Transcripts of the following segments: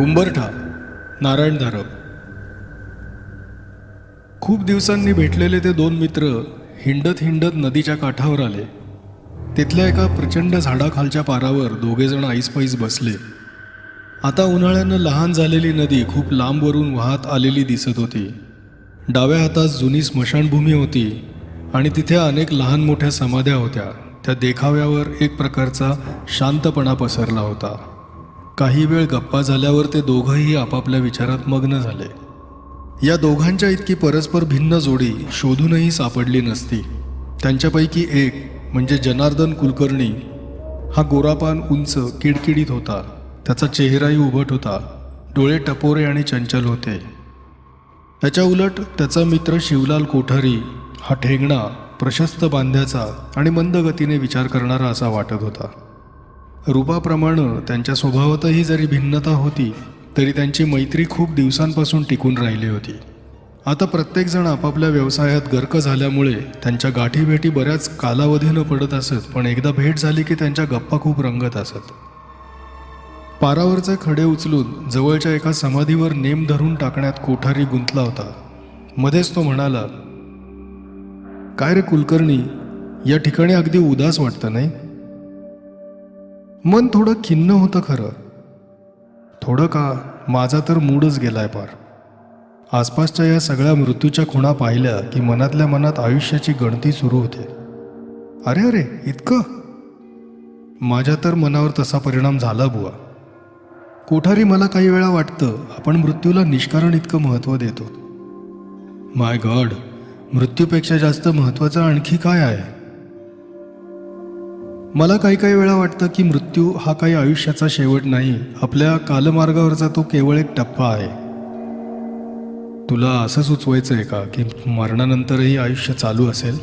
उंबरठा नारायण धारप खूप दिवसांनी भेटलेले ते दोन मित्र हिंडत हिंडत नदीच्या काठावर आले. तिथल्या एका प्रचंड झाडाखालच्या पारावर दोघेजण आईसपाईस बसले. आता उन्हाळ्यानं लहान झालेली नदी खूप लांबवरून वाहत आलेली दिसत होती. डाव्या हातात जुनी स्मशानभूमी होती आणि तिथे अनेक लहान मोठ्या समाध्या होत्या. त्या देखाव्यावर एक प्रकारचा शांतपणा पसरला होता. काही वेळ गप्पा झाल्यावर ते दोघंही आपापल्या विचारात मग्न झाले. या दोघांच्या इतकी परस्पर भिन्न जोडी शोधूनही सापडली नसती. त्यांच्यापैकी एक म्हणजे जनार्दन कुलकर्णी हा गोरापान उंच किडकिडीत होता. त्याचा चेहराही उभट होता. डोळे टपोरे आणि चंचल होते. त्याच्या उलट त्याचा मित्र शिवलाल कोठारी हा ठेंगणा प्रशस्त बांध्याचा आणि मंद गतीने विचार करणारा असा वाटत होता. रूपाप्रमाणे त्यांच्या स्वभावातही जरी भिन्नता होती तरी त्यांची मैत्री खूप दिवसांपासून टिकून राहिली होती. आता प्रत्येकजण आपापल्या व्यवसायात गर्क झाल्यामुळे त्यांच्या गाठीभेटी बऱ्याच कालावधीनं पडत असत पण एकदा भेट झाली की त्यांच्या गप्पा खूप रंगत असत. पारावरचे खडे उचलून जवळच्या एका समाधीवर नेम धरून टाकण्यात कोठारी गुंतला होता. मध्येच तो म्हणाला काय रे कुलकर्णी या ठिकाणी अगदी उदास वाटतं नाही? मन थोडं खिन्न होतं खरं. थोडं का माझा तर मूडच गेलाय पार. आसपासच्या या सगळ्या मृत्यूच्या खुणा पाहिल्या की मनातल्या मनात आयुष्याची गणती सुरू होते. अरे अरे इतकं? माझ्या तर मनावर तसा परिणाम झाला बुवा. कोठारी मला काही वेळा वाटतं आपण मृत्यूला निष्कारण इतकं महत्त्व देतो. माय गॉड मृत्यूपेक्षा जास्त महत्त्वाचं आणखी काय आहे? मला काही काही वेळा वाटतं की मृत्यू हा काही आयुष्याचा शेवट नाही. आपल्या कालमार्गावरचा तो केवळ एक टप्पा आहे. तुला असं सुचवायचं आहे का की मरणानंतरही आयुष्य चालू असेल?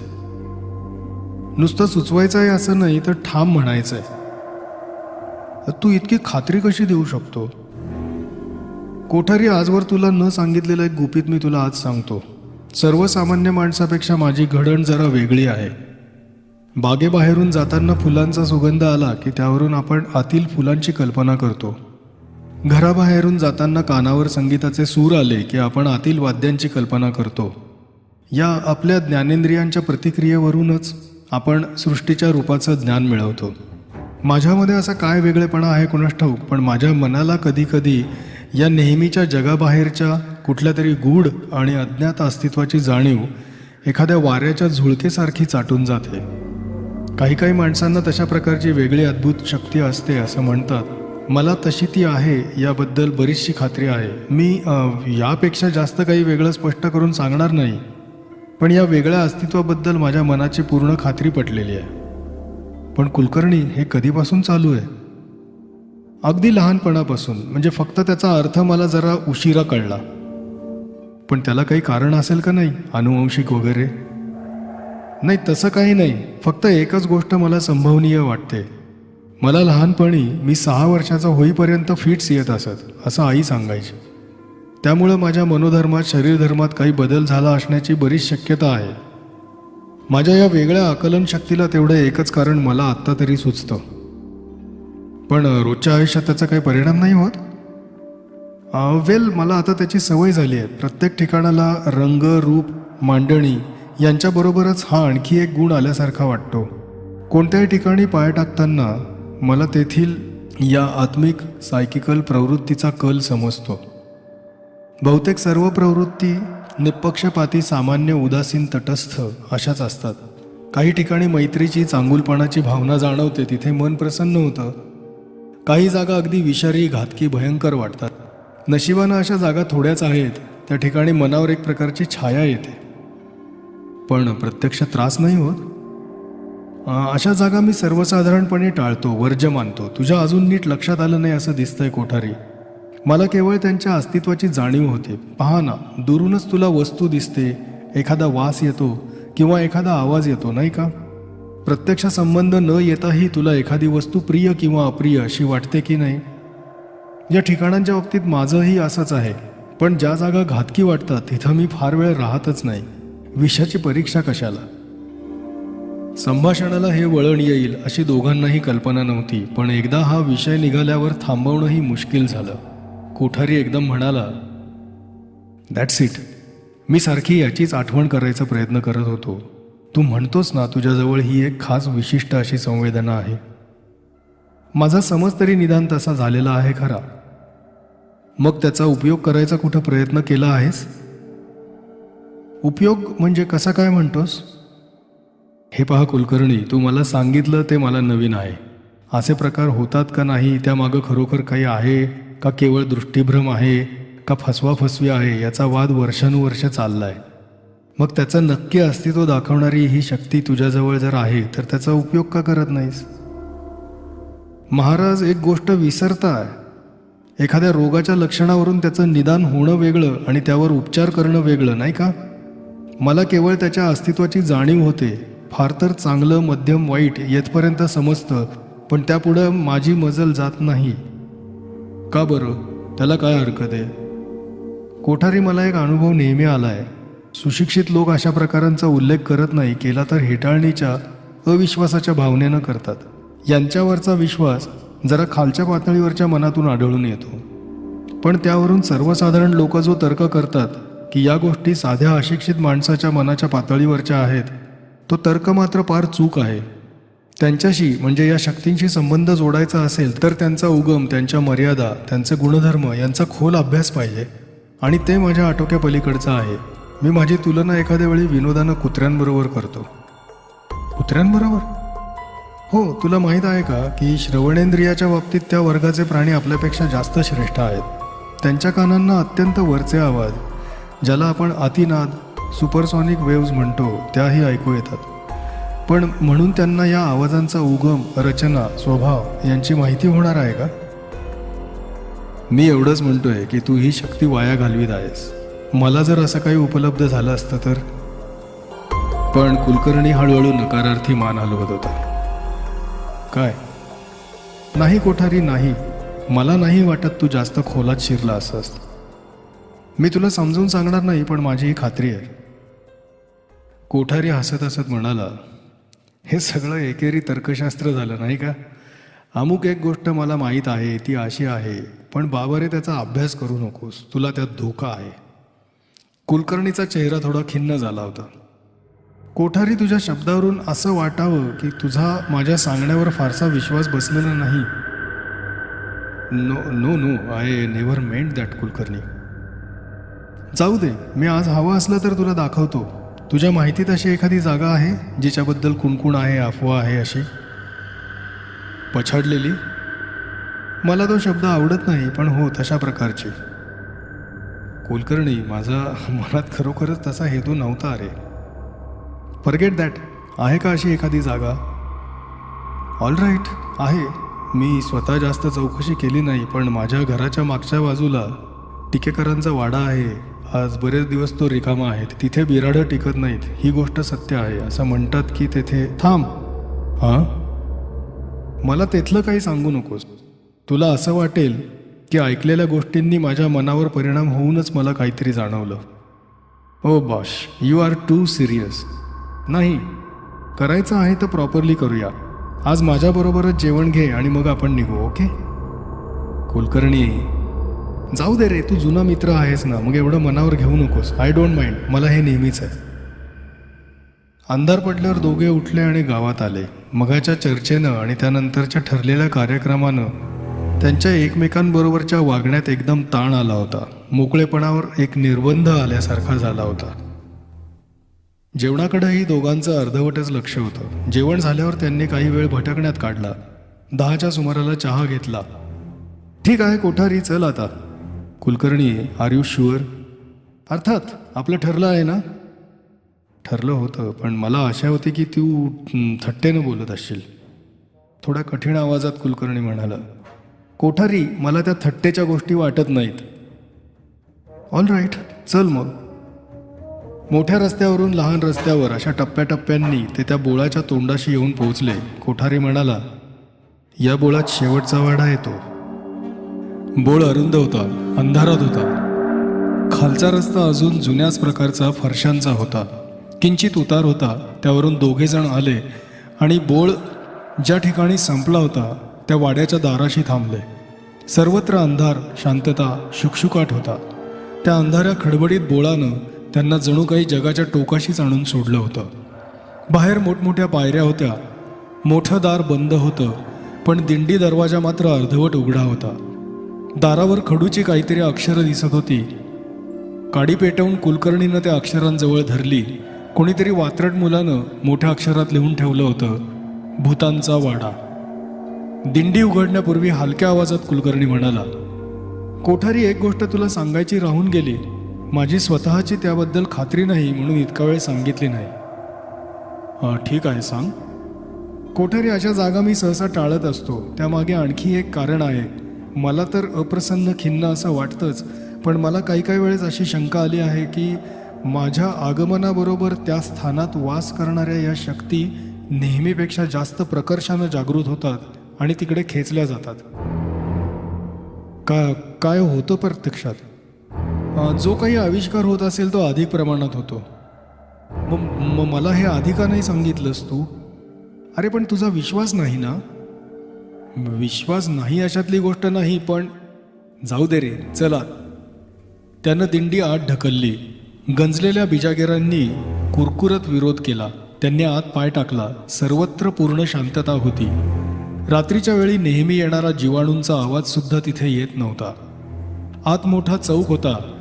नुसतं सुचवायचं आहे असं नाही तर ठाम म्हणायचं आहे तू इतकी खात्री कशी देऊ शकतो? कोठारी आजवर तुला न सांगितलेलं एक गुपित मी तुला आज सांगतो. सर्वसामान्य माणसापेक्षा माझी घडण जरा वेगळी आहे. बागेबाहेरून जाताना फुलांचा सुगंध आला की त्यावरून आपण आतील फुलांची कल्पना करतो. घराबाहेरून जाताना कानावर संगीताचे सूर आले की आपण आतील वाद्यांची कल्पना करतो. या आपल्या ज्ञानेंद्रियांच्या प्रतिक्रियेवरूनच आपण सृष्टीच्या रूपाचं ज्ञान मिळवतो. माझ्यामध्ये असा काय वेगळेपणा आहे कुणास ठाऊक पण माझ्या मनाला कधीकधी या नेहमीच्या जगाबाहेरच्या कुठल्या तरी गूढ आणि अज्ञात अस्तित्वाची जाणीव एखाद्या वाऱ्याच्या झुळकेसारखी चाटून जाते. काही काही माणसांना तशा प्रकारची वेगळी अद्भुत शक्ती असते असं म्हणतात. मला तशी ती आहे याबद्दल बरीचशी खात्री आहे. मी यापेक्षा जास्त काही वेगळं स्पष्ट करून सांगणार नाही. पण या वेगळ्या अस्तित्वाबद्दल माझ्या मनाची पूर्ण खात्री पटलेली आहे. पण कुलकर्णी हे कधीपासून चालू आहे? अगदी लहानपणापासून. म्हणजे फक्त त्याचा अर्थ मला जरा उशिरा कळला. पण त्याला काही कारण असेल का नाही? अनुवंशिक वगैरे? नाही तसं काही नाही. फक्त एकच गोष्ट मला संभवनीय वाटते. मला लहानपणी मी सहा वर्षाचा होईपर्यंत फिट्स येत असत असं आई सांगायची. त्यामुळं माझ्या मनोधर्मात शरीरधर्मात काही बदल झाला असण्याची बरीच शक्यता आहे. माझ्या या वेगळ्या आकलन शक्तीला तेवढं एकच कारण मला आत्ता तरी सुचतं. पण रोजच्या आयुष्यात त्याचा काही परिणाम नाही होत? वेल मला आता त्याची सवय झाली आहे. प्रत्येक ठिकाणाला रंग रूप मांडणी यांच्याबरोबरच हा आणखी एक गुण आल्यासारखा वाटतो. कोणत्याही ठिकाणी पाय टाकताना मला तेथील या आत्मिक सायकिकल प्रवृत्तीचा कल समजतो. बहुतेक सर्व प्रवृत्ती निपक्षपाती सामान्य उदासीन तटस्थ अशाच असतात. काही ठिकाणी मैत्रीची चांगुलपणाची भावना जाणवते तिथे मन प्रसन्न होतं. काही जागा अगदी विषारी घातकी भयंकर वाटतात. नशिबानं अशा जागा थोड्याच आहेत त्या ठिकाणी मनावर एक प्रकारची छाया येते. पण प्रत्यक्ष त्रास नाही होत. अशा जागा मी सर्वसाधारणपणे टाळतो वर्ज मानतो. तुझ्या अजून नीट लक्षात आलं नाही असं दिसतंय कोठारी. मला केवळ त्यांच्या अस्तित्वाची जाणीव होते. पहा ना दुरूनच तुला वस्तू दिसते. एखादा वास येतो किंवा एखादा आवाज येतो नाही का? प्रत्यक्ष संबंध न येताही तुला एखादी वस्तू प्रिय किंवा अप्रिय अशी वाटते की नाही? या ठिकाणांच्या बाबतीत माझंही असंच आहे. पण ज्या जागा घातकी वाटतात तिथं मी फार वेळ राहतच नाही. विषाची परीक्षा कशाला? संभाषणाला हे वळण येईल अशी दोघांनाही कल्पना नव्हती पण एकदा हा विषय निघाल्यावर थांबवणंही मुश्किल झालं. कोठारी एकदम म्हणाला दॅट्स इट मी सारखी याचीच आठवण करायचा प्रयत्न करत होतो. तू म्हणतोस ना तुझ्याजवळ ही एक खास विशिष्ट अशी संवेदना आहे. माझा समज तरी निदान तसा झालेला आहे खरा. मग त्याचा उपयोग करायचा कुठं प्रयत्न केला आहेस? उपयोग म्हणजे कसा काय म्हणतोस? हे पहा कुलकर्णी तू मला सांगितलं ते मला नवीन आहे. असे प्रकार होतात का नाही त्यामागं खरोखर काही आहे का केवळ दृष्टीभ्रम आहे का फसवाफसवी आहे याचा वाद वर्षानुवर्ष चाललाय. मग त्याचं नक्की अस्तित्व दाखवणारी ही शक्ती तुझ्याजवळ जर आहे तर त्याचा उपयोग का करत नाहीस? महाराज एक गोष्ट विसरताय. एखाद्या रोगाच्या लक्षणावरून त्याचं निदान होणं वेगळं आणि त्यावर उपचार करणं वेगळं नाही का? मला केवळ त्याच्या अस्तित्वाची जाणीव होते. फार तर चांगलं मध्यम वाईट येथपर्यंत समजतं पण त्यापुढं माझी मजल जात नाही. का बरं? त्याला काय हरकत आहे? कोठारी मला एक अनुभव नेहमी आला आहे सुशिक्षित लोक अशा प्रकारांचा उल्लेख करत नाही केला तर हेटाळणीच्या अविश्वासाच्या भावनेनं करतात. यांच्यावरचा विश्वास जरा खालच्या पातळीवरच्या मनातून आढळून येतो. पण त्यावरून सर्वसाधारण लोक जो तर्क करतात की या गोष्टी साध्या अशिक्षित माणसाच्या मनाच्या पातळीवरच्या आहेत. तो तर्क मात्र फार चूक आहे. त्यांच्याशी म्हणजे या शक्तींशी संबंध जोडायचा असेल तर त्यांचा उगम त्यांच्या मर्यादा त्यांचे गुणधर्म यांचा खोल अभ्यास पाहिजे. आणि ते माझ्या आटोक्या पलीकडचं आहे. मी माझी तुलना एखाद्या वेळी विनोदानं कुत्र्यांबरोबर करतो. कुत्र्यांबरोबर? हो तुला माहीत आहे का की श्रवणेंद्रियाच्या बाबतीत त्या वर्गाचे प्राणी आपल्यापेक्षा जास्त श्रेष्ठ आहेत. त्यांच्या कानांना अत्यंत वरचे आवाज ज्याला आपण अतिनाद सुपरसॉनिक वेव्ज म्हणतो त्याही ऐकू येतात. पण म्हणून त्यांना या आवाजांचा उगम रचना स्वभाव यांची माहिती होणार आहे का? मी एवढंच म्हणतोय की तू ही शक्ती वाया घालवीत आहेस. मला जर असं काही उपलब्ध झालं असतं तर? पण कुलकर्णी हळूहळू नकारार्थी मान हलवत होता. काय? नाही कोठारी नाही. मला नाही वाटत तू जास्त खोलात शिरला असंस. मी तुला समजून सांगणार नाही पण माझी ही खात्री आहे. कोठारी हसत हसत म्हणाला हे सगळं एकेरी तर्कशास्त्र झालं नाही का? अमुक एक गोष्ट मला माहीत आहे ती अशी आहे पण बाबारे त्याचा अभ्यास करू नकोस तुला त्यात धोका आहे. कुलकर्णीचा चेहरा थोडा खिन्न झाला होता. कोठारी तुझ्या शब्दावरून असं वाटावं की तुझा माझ्या सांगण्यावर फारसा विश्वास बसलेला नाही. No no no I never meant that Kulkarni. जाऊ दे मी आज हवं असलं तर तुला दाखवतो. तुझ्या माहितीत अशी एखादी जागा आहे जिच्याबद्दल कुणकुण आहे अफवा आहे अशी? पछाडलेली? मला तो शब्द आवडत नाही पण हो तशा प्रकारची. कुलकर्णी माझा मनात खरोखरच तसा हेतू नव्हता अरे फॉरगेट दॅट आहे का अशी एखादी जागा? ऑल राईट आहे. मी स्वतः जास्त चौकशी केली नाही पण माझ्या घराच्या मागच्या बाजूला टिकेकरांचा वाडा आहे. आज बरेच दिवस तो रिकामा आहे तिथे बिराडं टिकत नाहीत. ही गोष्ट सत्य आहे. असं म्हणतात की तेथे थांब. हां? मला तेथलं काही सांगू नकोस. तुला असं वाटेल की ऐकलेल्या गोष्टींनी माझ्या मनावर परिणाम होऊनच मला काहीतरी जाणवलं. ओ boss you are too serious. नाही. करायचं आहे तर प्रॉपरली करूया. आज माझ्याबरोबरच जेवण घे आणि मग आपण निघू ओके? कुलकर्णी जाऊ दे रे तू जुना मित्र आहेस ना मग एवढं मनावर घेऊ नकोस. आय डोंट माइंड मला हे नेहमीच आहे. अंधार पडल्यावर दोघे उठले आणि गावात आले. मगाच्या चर्चेनं आणि त्यानंतरच्या ठरलेल्या कार्यक्रमानं त्यांच्या एकमेकांबरोबरच्या वागण्यात एकदम ताण आला होता. मोकळेपणावर एक निर्बंध आल्यासारखा झाला होता. जेवणाकडेही दोघांचं अर्धवटच लक्ष होतं. जेवण झाल्यावर त्यांनी काही वेळ भटकण्यात काढला. दहाच्या सुमाराला चहा घेतला. ठीक आहे कोठारी चल आता. कुलकर्णी आर यू शुअर अर्थात आपलं ठरलं आहे ना? ठरलं होतं पण मला आशा होती की तू थट्टेनं बोलत असशील. थोड्या कठीण आवाजात कुलकर्णी म्हणाला कोठारी मला त्या थट्टेच्या गोष्टी वाटत नाहीत. ऑल राईट चल मग. मोठ्या रस्त्यावरून लहान रस्त्यावर अशा टप्प्याटप्प्यांनी ते त्या बोळाच्या तोंडाशी येऊन पोहोचले. कोठारी म्हणाला या बोळात शेवटचा वाडा येतो. बोळ अरुंद होता अंधारात होता खालचा रस्ता अजून जुन्याच प्रकारचा फरशांचा होता. किंचित उतार होता त्यावरून दोघे जण आले आणि बोळ ज्या ठिकाणी संपला होता त्या वाड्याच्या दाराशी थांबले. सर्वत्र अंधार शांतता शुकशुकाट होता. त्या अंधाऱ्या खडबडीत बोळानं त्यांना जणू काही जगाच्या टोकाशीच आणून सोडलं होतं. बाहेर मोठमोठ्या पायऱ्या होत्या. मोठं दार बंद होतं पण दिंडी दरवाजा मात्र अर्धवट उघडा होता. दारावर खडूची काहीतरी अक्षरं दिसत होती. काडी पेटवून कुलकर्णीनं त्या अक्षरांजवळ धरली. कोणीतरी वात्रट मुलानं मोठ्या अक्षरात लिहून ठेवलं होतं भूतांचा वाडा. दिंडी उघडण्यापूर्वी हलक्या आवाजात कुलकर्णी म्हणाला कोठारी एक गोष्ट तुला सांगायची राहून गेली. माझी स्वतःची त्याबद्दल खात्री नाही म्हणून इतका वेळ सांगितली नाही. हां ठीक आहे सांग. कोठारी अशा जागा मी सहसा टाळत असतो. त्यामागे आणखी एक कारण आहे. मला तर अप्रसन्न खिन्न असं वाटतंच पण मला काही काही वेळेस अशी शंका आली आहे की माझ्या आगमनाबरोबर त्या स्थानात वास करणाऱ्या या शक्ती नेहमीपेक्षा जास्त प्रकर्षानं जागृत होतात आणि तिकडे खेचल्या जातात. का काय होतं प्रत्यक्षात? जो काही आविष्कार होत असेल तो अधिक प्रमाणात होतो. मग मग मला हे आधी का नाही सांगितलंस तू? अरे पण तुझा विश्वास नाही ना? विश्वास नाही अशातली गोष्ट नाही पण जाऊ दे रे चला. त्यानं दिंडी आत ढकलली. गंजलेल्या बिजागेरांनी कुरकुरत विरोध केला. त्यांनी आत पाय टाकला. सर्वत्र पूर्ण शांतता होती. रात्रीच्या वेळी नेहमी येणारा जीवाणूंचा आवाजसुद्धा तिथे येत नव्हता. आत मोठा चौक होता.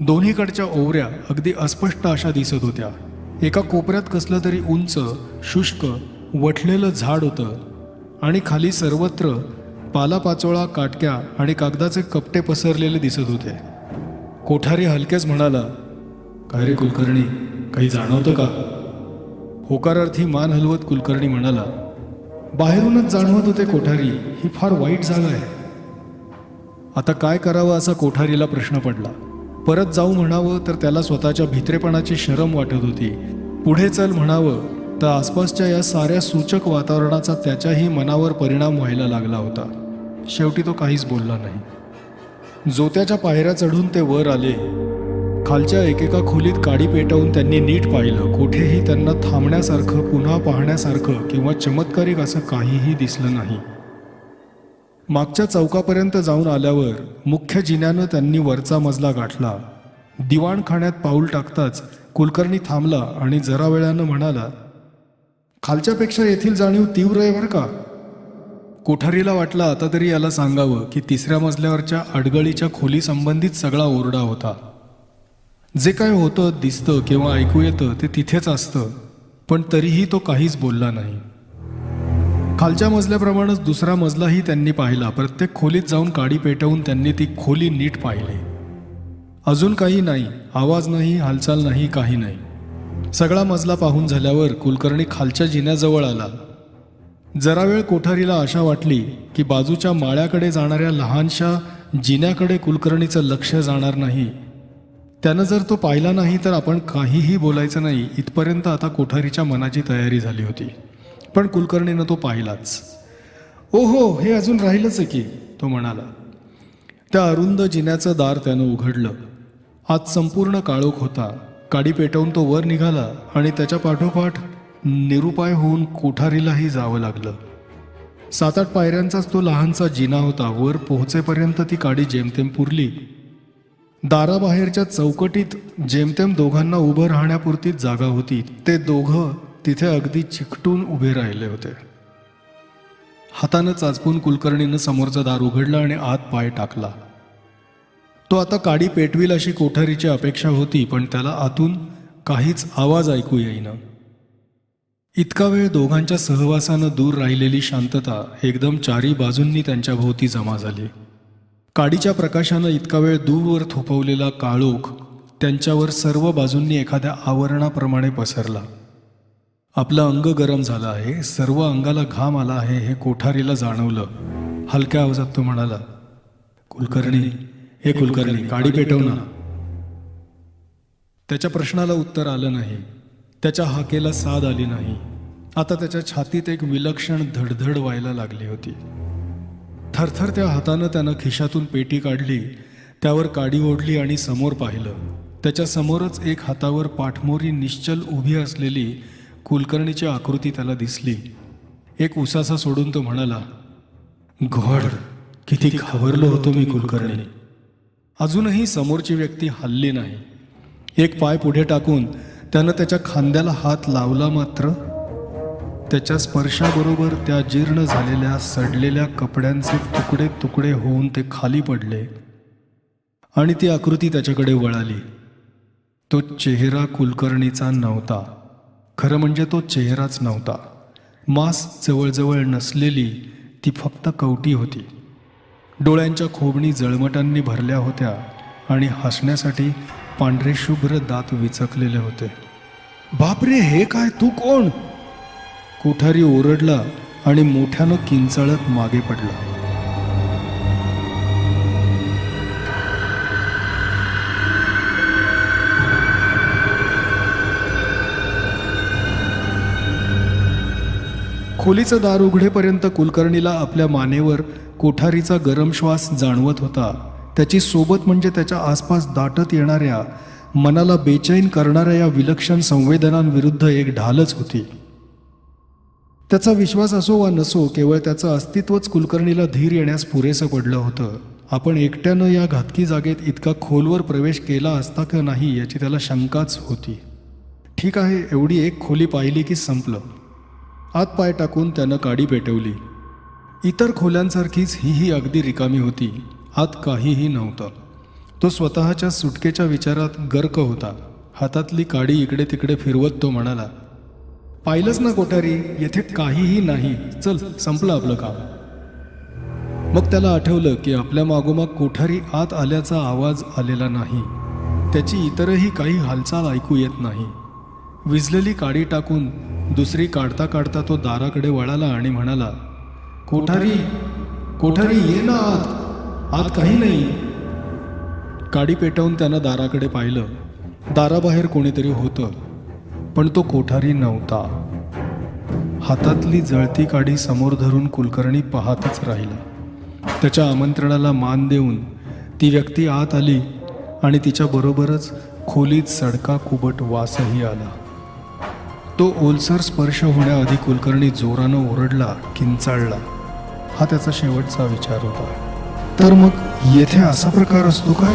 दोन्हीकडच्या ओवऱ्या अगदी अस्पष्ट अशा दिसत होत्या. एका कोपऱ्यात कसलं तरी उंच शुष्क वठलेलं झाड होतं. आणि खाली सर्वत्र पालापाचोळा काटक्या आणि कागदाचे कपटे पसरलेले दिसत होते. कोठारी हलकेच म्हणाला काय रे कुलकर्णी काही जाणवतं का? होकारार्थी मान हलवत कुलकर्णी म्हणाला बाहेरूनच जाणवत होते कोठारी ही फार वाईट जागा आहे. आता काय करावं असा कोठारीला प्रश्न पडला. परत जाऊ म्हणावं तर त्याला स्वतःच्या भित्रेपणाची शरम वाटत होती. पुढे चल म्हणावं तर आसपासच्या या साऱ्या सूचक वातावरणाचा त्याच्याही मनावर परिणाम व्हायला लागला होता. शेवटी तो काहीच बोलला नाही. जोत्याच्या पायऱ्या चढून ते वर आले. खालच्या एकेका खोलीत काडी पेटवून त्यांनी नीट पाहिलं. कुठेही त्यांना थांबण्यासारखं पुन्हा पाहण्यासारखं किंवा चमत्कारिक असं काहीही दिसलं नाही. मागच्या चौकापर्यंत जाऊन आल्यावर मुख्य जिन्यानं त्यांनी वरचा मजला गाठला. दिवाणखाण्यात पाऊल टाकताच कुलकर्णी थांबला आणि जरा वेळानं म्हणाला खालच्यापेक्षा येथील जाणीव तीव्र आहे बरं का? कोठारीला वाटलं आता तरी याला सांगावं की तिसऱ्या मजल्यावरच्या अडगळीच्या खोली संबंधित सगळा ओरडा होता. जे काय होतं दिसतं किंवा ऐकू येतं ते तिथेच असतं. पण तरीही तो काहीच बोलला नाही. खालच्या मजल्याप्रमाणेच दुसरा मजलाही त्यांनी पाहिला. प्रत्येक खोलीत जाऊन काडी पेटवून त्यांनी ती खोली नीट पाहिली. अजून काही नाही. आवाज नाही हालचाल नाही काही नाही. सगळा मजला पाहून झाल्यावर कुलकर्णी खालच्या जिन्याजवळ आला. जरा वेळ कोठारीला आशा वाटली की बाजूच्या माळ्याकडे जाणाऱ्या लहानशा जिन्याकडे कुलकर्णीचं लक्ष जाणार नाही. त्यानं जर तो पाहिला नाही तर आपण काहीही बोलायचं नाही इथपर्यंत आता कोठारीच्या मनाची तयारी झाली होती. पण कुलकर्णीनं तो पाहिलाच. ओ हो हे अजून राहिलंच आहे की तो म्हणाला. त्या अरुंद जिन्याचं दार त्यानं उघडलं. आज संपूर्ण काळोख होता. काडी पेटवून तो वर निघाला आणि त्याच्या पाठोपाठ निरुपाय होऊन कोठारीलाही जावं लागलं. सात आठ पायऱ्यांचाच तो लहानसा जिना होता. वर पोहोचेपर्यंत ती काडी जेमतेम पुरली. दाराबाहेरच्या चौकटीत जेमतेम दोघांना उभं राहण्यापुरतीच जागा होती. ते दोघं तिथे अगदी चिकटून उभे राहिले होते. हातानं चाचपून कुलकर्णीनं समोरचं दार उघडलं आणि आत पाय टाकला. तो आता काडी पेटविल अशी कोठारीची अपेक्षा होती पण त्याला आतून काहीच आवाज ऐकू येईना. इतका वेळ दोघांच्या सहवासानं दूर राहिलेली शांतता एकदम चारी बाजूंनी त्यांच्या भोवती जमा झाली. काडीच्या प्रकाशानं इतका वेळ दूरवर थोपवलेला काळोख त्यांच्यावर सर्व बाजूंनी एखाद्या आवरणाप्रमाणे पसरला. आपलं अंग गरम झालं आहे सर्व अंगाला घाम आला आहे हे कोठारीला जाणवलं. हलक्या आवाजात तो म्हणाला कुलकर्णी हे कुलकर्णी काडी पेटव ना त्याच्या प्रश्नाला उत्तर आलं नाही. त्याच्या हाकेला साद आली नाही. आता त्याच्या छातीत एक विलक्षण धडधड व्हायला लागली होती. थरथर त्या हातानं त्यानं खिशातून पेटी काढली त्यावर काडी ओढली आणि समोर पाहिलं. त्याच्या समोरच एक हातावर पाठमोरी निश्चल उभी असलेली कुलकर्णीची आकृती त्याला दिसली. एक उसासा सोडून तो म्हणाला घोड किती घाबरलो होतो मी कुलकर्णी. अजूनही समोरची व्यक्ती हल्ली नाही. एक पाय पुढे टाकून त्यानं त्याच्या खांद्याला हात लावला मात्र त्याच्या स्पर्शाबरोबर त्या जीर्ण झालेल्या सडलेल्या कपड्यांचे तुकडे तुकडे होऊन ते खाली पडले आणि ती आकृती त्याच्याकडे वळाली. तो चेहरा कुलकर्णीचा नव्हता. खरं म्हणजे तो चेहराच नव्हता. मास जवळजवळ नसलेली ती फक्त कवटी होती. डोळ्यांच्या खोबणी जळमटांनी भरल्या होत्या आणि हसण्यासाठी पांढरे शुभ्र दात विचकलेले होते. बापरे हे काय? तू कोण? कोठारी ओरडला आणि मोठ्यानं किंचाळत मागे पडला. खोलीचं दार उघडेपर्यंत कुलकर्णीला आपल्या मानेवर कोठारीचा गरम श्वास जाणवत होता. त्याची सोबत म्हणजे त्याच्या आसपास दाटत येणाऱ्या मनाला बेचैन करणाऱ्या या विलक्षण संवेदनांविरुद्ध एक ढालच होती. त्याचा विश्वास असो वा नसो केवळ त्याचं अस्तित्वच कुलकर्णीला धीर येण्यास पुरेसं पडलं होतं. आपण एकट्यानं या घातकी जागेत इतका खोलवर प्रवेश केला असता का नाही याची त्याला शंकाच होती. ठीक आहे एवढी एक खोली पाहिली की संपलं. हातपाय पाय टाकून त्यानं काडी पेटवली. इतर खोल्यांसारखीच हीही अगदी रिकामी होती. आत काहीही नव्हतं. तो स्वतःच्या सुटकेच्या विचारात गर्क होता. हातातली काडी इकडे तिकडे फिरवत तो म्हणाला पाहिलंच ना कोठारी येथे काहीही नाही. चल संपलं आपलं काम. मग त्याला आठवलं की आपल्या मागोमाग कोठारी आत आल्याचा आवाज आलेला नाही. त्याची इतरही काही हालचाल ऐकू येत नाही. विजलेली काडी टाकून दुसरी काढता काढता तो दाराकडे वळाला आणि म्हणाला कोठारी कोठारी ये ना आत. आत काही नाही. काडी पेटवून त्यानं दाराकडे पाहिलं. दाराबाहेर कोणीतरी होतं पण तो कोठारी नव्हता. हातातली जळती काडी समोर धरून कुलकर्णी पाहतच राहिला. त्याच्या आमंत्रणाला मान देऊन ती व्यक्ती आत आली आणि तिच्याबरोबरच खोलीत सडका कुबट वासही आला. तो ओलसर स्पर्श होण्याआधी कुलकर्णी जोरानं ओरडला किंचाळला. हा त्याचा शेवटचा विचार होता. तर मग येथे असा प्रकार असतो काय?